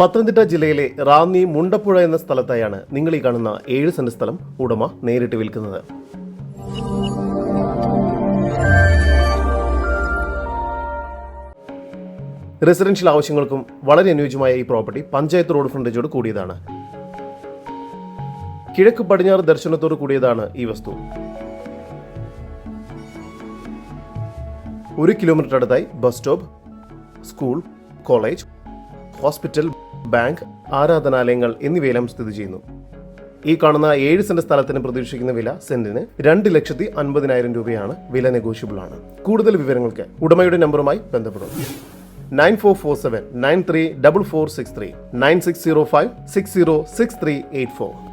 പത്തനംതിട്ട ജില്ലയിലെ റാന്നി മുണ്ടപ്പുഴ എന്ന സ്ഥലത്തായാണ് നിങ്ങൾ ഈ കാണുന്ന ഏഴ് സെന്റ് സ്ഥലം ഉടമ നേരിട്ട് വിൽക്കുന്നത്. റെസിഡൻഷ്യൽ ആവശ്യങ്ങൾക്കും വളരെ അനുയോജ്യമായ ഈ പ്രോപ്പർട്ടി പഞ്ചായത്ത് റോഡ് ഫ്രണ്ടേജോട് കൂടിയതാണ്. കിഴക്ക് പടിഞ്ഞാറ് ദർശനത്തോട് കൂടിയതാണ് ഈ വസ്തു. ഒരു കിലോമീറ്റർ അടുത്തായി bus stop school college hospital bank ആരാധനാലയങ്ങൾ എന്നിവയെല്ലാം സ്ഥിതി ചെയ്യുന്നു. ഈ കാണുന്ന ഏഴ് സെന്റ് സ്ഥലത്തിന് പ്രതീക്ഷിക്കുന്ന വില സെന്റിന് രണ്ട് ലക്ഷത്തി അൻപതിനായിരം രൂപയാണ് വില നെഗോഷ്യബിൾ ആണ് കൂടുതൽ വിവരങ്ങൾക്ക് ഉടമയുടെ നമ്പറുമായി ബന്ധപ്പെടും. Nine four four seven nine three double four six three nine six zero five six zero six three eight four.